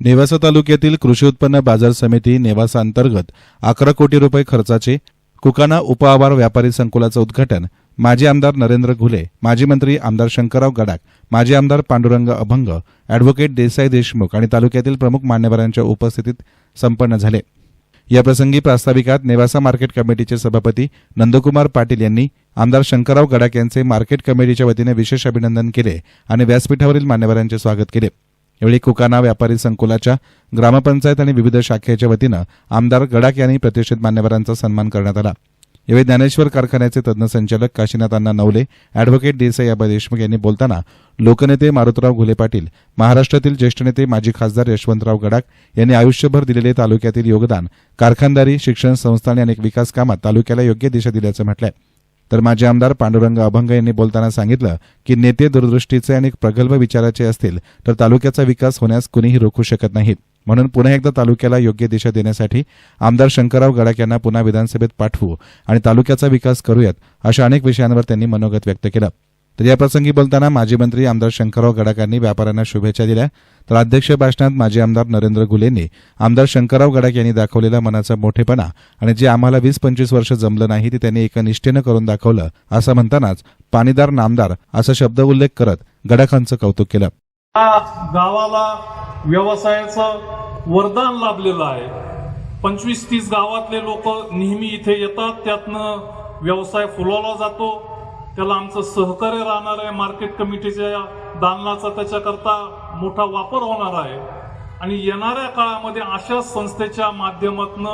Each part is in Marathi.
नेवासा तालुक्यातील कृषी उत्पन्न बाजार समिती नेवासा अंतर्गत अकरा कोटी रुपये खर्चाचे कुकाना उपआभार व्यापारी संकुलाचं उद्घाटन माजी आमदार नरेंद्र घुले माजी मंत्री आमदार शंकरराव गडाख माजी आमदार पांडुरंग अभंग अॅडव्होकेट देसाई देशमुख आणि तालुक्यातील प्रमुख मान्यवरांच्या उपस्थितीत संपन्न झाले. याप्रसंगी प्रास्ताविकात नेवासा मार्केट कमिटीचे सभापती नंदकुमार पाटील यांनी आमदार शंकरराव गडाख यांचे मार्केट कमिटीच्या वतीने विशेष अभिनंदन केले आणि व्यासपीठावरील मान्यवरांचे स्वागत केले. यावेळी कुकाना व्यापारी संकुलाच्या ग्रामपंचायत आणि विविध शाखेच्या वतीनं आमदार गडाख यांनी प्रतिष्ठित मान्यवरांचा सन्मान करण्यात आला. यावेळी ज्ञानेश्वर कारखान्याचे तज्ज्ञ संचालक काशीनाथ अण्णा नवले अॅडव्होकेट देसाई आबा देशमुख यांनी बोलताना लोकनेते मारुतराव घुले पाटील महाराष्ट्रातील ज्येष्ठ नेते माजी खासदार यशवंतराव गडाख यांनी आयुष्यभर दिलेले तालुक्यातील योगदान कारखानदारी शिक्षण संस्था आणि अनेक विकास कामात तालुक्याला योग्य दिशा दिल्याचं म्हटलं आहे तर माजी आमदार पांडुरंग अभंग यांनी बोलताना सांगितलं की नेते दूरदृष्टीचे आणि प्रगल्भ विचाराचे असतील तर तालुक्याचा विकास होण्यास कुणीही रोखू शकत नाहीत. म्हणून पुन्हा एकदा तालुक्याला योग्य दिशा देण्यासाठी आमदार शंकरराव गडाख यांना पुन्हा विधानसभेत पाठवू आणि तालुक्याचा विकास करूयात अशा अनेक विषयांवर त्यांनी मनोगत व्यक्त केलं. तर याप्रसंगी बोलताना माजी मंत्री आमदार शंकरराव गडाख यांनी व्यापाऱ्यांना शुभेच्छा दिल्या. तर अध्यक्ष भाषणात माजी आमदार नरेंद्र गुलेंनी आमदार शंकरराव गडाख यांनी दाखवलेला मनाचा मोठेपणा आणि जे आम्हाला वीस पंचवीस वर्ष जमलं नाही ते त्यांनी एका निष्ठेनं करून दाखवलं असं म्हणतानाच पाणीदार नामदार असा शब्द उल्लेख करत गडाखांचं कौतुक केलं. गावाला व्यवसायाचं वरदान लाभलेलं आहे. पंचवीस तीस गावातले लोक नेहमी इथे येतात त्यातनं व्यवसाय फुलवला जातो. त्याला आमचं सहकार्य राहणार आहे. मार्केट कमिटीच्या दालनाचा त्याच्याकरता मोठा वापर होणार आहे. आणि येणाऱ्या काळामध्ये अशा संस्थेच्या माध्यमातून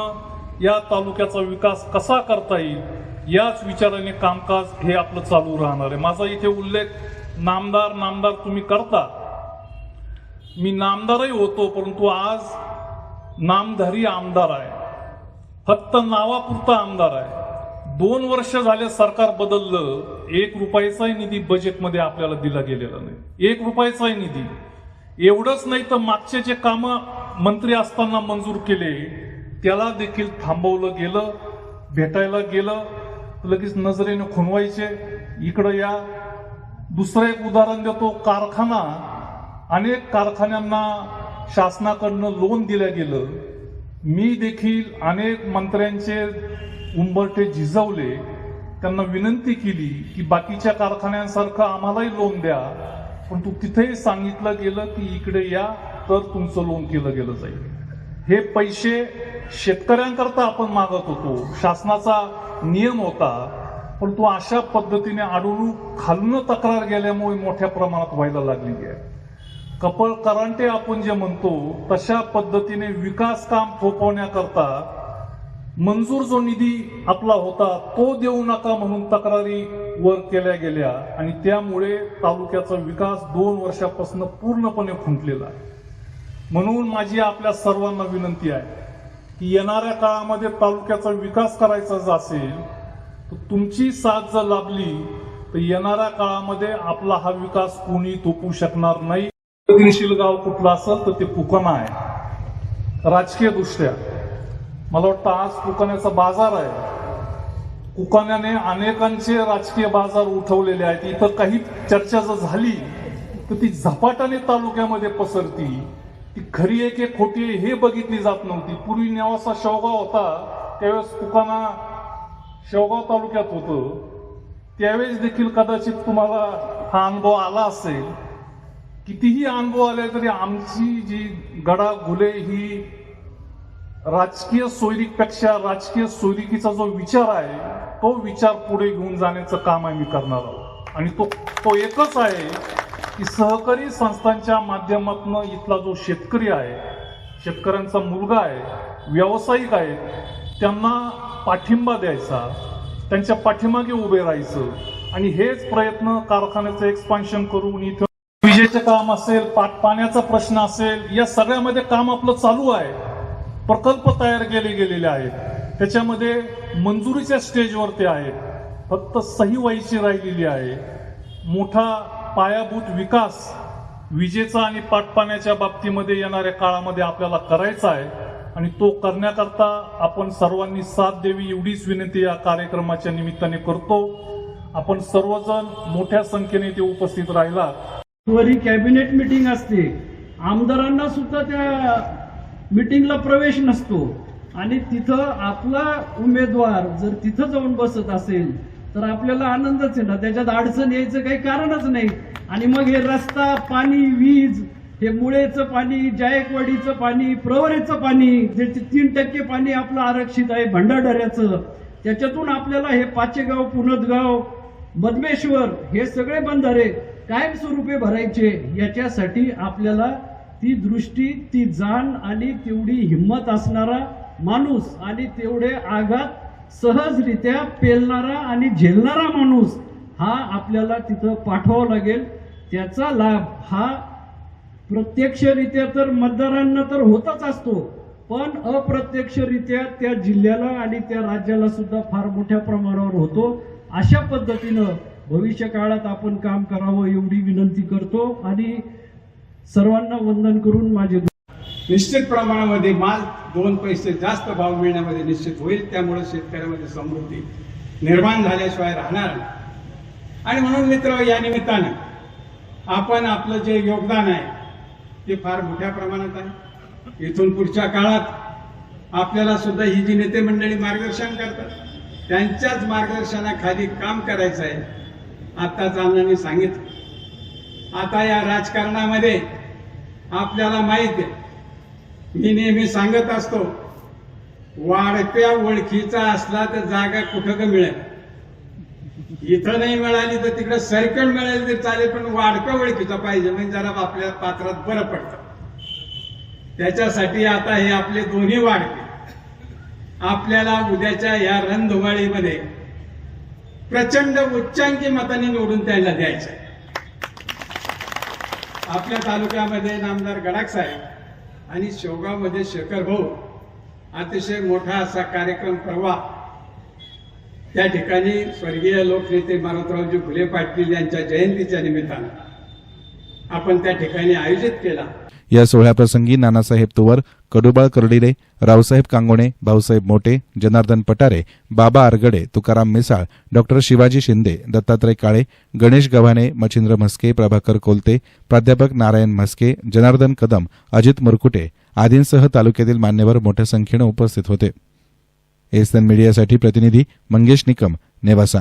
या तालुक्याचा विकास कसा करता येईल याच विचाराने कामकाज हे आपलं चालू राहणार आहे. माझा इथे उल्लेख नामदार नामदार तुम्ही करता. मी नामदारही होतो परंतु आज नामधारी आमदार आहे. फक्त नावापुरता आमदार आहे. दोन वर्ष झाले सरकार बदललं. एक रुपयाचाही निधी बजेटमध्ये आपल्याला दिला गेलेला नाही. एक रुपयाचाही निधी. एवढंच नाही तर मागचे जे काम मंत्री असताना मंजूर केले त्याला देखील थांबवलं गेलं भेटायला गेलं. लगेच नजरेने खुणवायचे. इकडं या. दुसरं एक उदाहरण देतो. कारखाना. अनेक कारखान्यांना शासनाकडनं लोन दिलं गेलं. मी देखील अनेक मंत्र्यांचे उंबरटे झिजवले त्यांना विनंती केली की बाकीच्या कारखान्यांसारखं आम्हालाही लोन द्या परंतु तिथेही सांगितलं गेलं की इकडे या तर तुमचं लोन केलं गेलं जाईल. हे पैसे शेतकऱ्यांकरता आपण मागत होतो. शासनाचा नियम होता परंतु अशा पद्धतीने आढळून खालनं तक्रार गेल्यामुळे मोठ्या प्रमाणात व्हायला लागलेली आहे. कपळ करांटे आपण जे म्हणतो तशा पद्धतीने विकास काम थोपवण्याकरता मंजूर जो निधी आपला होता तो देऊ नका म्हणून तक्रारी वर केल्या गेल्या आणि त्यामुळे तालुक्याचा विकास दोन वर्षापासून पूर्णपणे खुंटलेला आहे. म्हणून माझी आपल्या सर्वांना विनंती आहे की येणाऱ्या काळामध्ये तालुक्याचा विकास करायचा जर असेल तर तुमची साथ जर लाभली तर येणाऱ्या काळामध्ये आपला हा विकास कोणी थोपू शकणार नाही. गाव कुठला असेल तर ते पुकणा आहे. राजकीय दृष्ट्या मला वाटतं आज कुकान्याचा बाजार आहे. कुकाण्याने अनेकांचे राजकीय बाजार उठवलेले आहेत. इथं काही चर्चा जर झाली तर ती झपाट्याने तालुक्यामध्ये पसरती. ती खरी आहे की खोटी आहे हे बघितली जात नव्हती. पूर्वी नेवासा शेवगाव होता त्यावेळेस कुकाना शेवगाव तालुक्यात होतं. त्यावेळेस देखील कदाचित तुम्हाला हा अनुभव आला असेल. कितीही अनुभव आले तरी आमची जी गडा घुले ही राजकीय सोयरीकपेक्षा राजकीय सोयरिकीचा जो विचार आहे तो विचार पुढे घेऊन जाण्याचं काम आम्ही करणार आहोत. आणि तो तो एकच आहे की सहकारी संस्थांच्या माध्यमातून इथला जो शेतकरी आहे शेतकऱ्यांचा मुलगा आहे व्यावसायिक आहे त्यांना पाठिंबा द्यायचा त्यांच्या पाठीमागे उभे राहायचं आणि हेच प्रयत्न कारखान्याचं एक्सपान्शन करून इथं विजेचं काम असेल पाट पाण्याचा प्रश्न असेल या सगळ्यामध्ये काम आपलं चालू आहे. प्रकल्प तयार केले गेलेले आहेत. त्याच्यामध्ये मंजुरीच्या स्टेजवरती आहेत. फक्त सही व्हायची राहिलेली आहे. मोठा पायाभूत विकास विजेचा आणि पाटपाण्याच्या बाबतीमध्ये येणाऱ्या काळामध्ये आपल्याला करायचा आहे आणि तो करण्याकरता आपण सर्वांनी साथ द्यावी एवढीच विनंती या कार्यक्रमाच्या निमित्ताने करतो. आपण सर्वजण मोठ्या संख्येने ते उपस्थित राहिला कॅबिनेट मिटिंग असते. आमदारांना सुद्धा त्या मिटिंगला प्रवेश नसतो. आणि तिथं आपला उमेदवार जर तिथं जाऊन बसत असेल तर आपल्याला आनंदच आहे ना. त्याच्यात अडचण यायचं काही कारणच नाही. आणि मग हे रस्ता पाणी वीज हे मुळेचं पाणी जायकवाडीचं पाणी प्रवरेचं पाणी ज्याचे तीन टक्के पाणी आपलं आरक्षित आहे भंडारदऱ्याचं त्याच्यातून आपल्याला हे पाचेगाव पुनदगाव मधमेश्वर हे सगळे बंधारे कायमस्वरूपी भरायचे. याच्यासाठी आपल्याला ती दृष्टी ती जाण आणि तेवढी हिंमत असणारा माणूस आणि तेवढे आघात सहजरित्या पेलणारा आणि झेलणारा माणूस हा आपल्याला तिथं पाठवावा लागेल. त्याचा लाभ हा प्रत्यक्षरित्या तर मतदारांना तर होतच असतो पण अप्रत्यक्षरित्या त्या जिल्ह्याला आणि त्या राज्याला सुद्धा फार मोठ्या प्रमाणावर होतो. अशा पद्धतीनं भविष्य काळात आपण काम करावं एवढी विनंती करतो आणि सर्वांना वंदन करून माझे निश्चित प्रमाणामध्ये माल दोन पैसे जास्त भाव मिळण्यामध्ये निश्चित होईल त्यामुळे शेतकऱ्यामध्ये समृद्धी निर्माण झाल्याशिवाय राहणार आणि म्हणून मित्र या निमित्तानं आपण आपलं जे योगदान आहे ते फार मोठ्या प्रमाणात आहे. इथून पुढच्या काळात आपल्याला सुद्धा ही जी नेते मंडळी मार्गदर्शन करतात त्यांच्याच मार्गदर्शनाखाली काम करायचं आहे आत्ताच अण्णांनी सांगितलं. आता या राजकारणामध्ये आपल्याला माहीत आहे मी नेहमी सांगत असतो वाढत्या ओळखीचा असला तर जागा कुठं का मिळेल? इथं नाही मिळाली तर तिकडं सर्कल मिळेल तर चालेल पण वाढक्या ओळखीचा पाहिजे म्हणजे जरा आपल्या पात्रात बरं पडतं. त्याच्यासाठी आता हे आपले दोन्ही वाढते. आपल्याला उद्याच्या या रणधुमाळीमध्ये प्रचंड उच्चांकी मताने निवडून त्यांना द्यायचं आपल्या तालुक्यामध्ये नामदार गडाख साहेब आणि शेवगावमध्ये शेखर भाऊ अतिशय मोठा असा कार्यक्रम परवा त्या ठिकाणी स्वर्गीय लोकनेते मारुतरावजी फुले पाटील यांच्या जयंतीच्या निमित्तानं आपण त्या ठिकाणी आयोजित केला. या सोहळ्याप्रसंगी नानासाहेब तुवर कडुबाळ कर्डिले रावसाहेब कांगोणे भाऊसाहेब मोटे जनार्दन पटारे बाबा आरगडे तुकाराम मिसाळ डॉक्टर शिवाजी शिंदे दत्तात्रय काळे गणेश गव्हाणे मच्छिंद्र म्हस्के प्रभाकर कोलते प्राध्यापक नारायण म्हस्के जनार्दन कदम अजित मुरकुटे आदींसह तालुक्यातील मान्यवर मोठ्या संख्येनं उपस्थित होते. एसएन मीडियासाठी प्रतिनिधी मंगेश निकम नेवासा.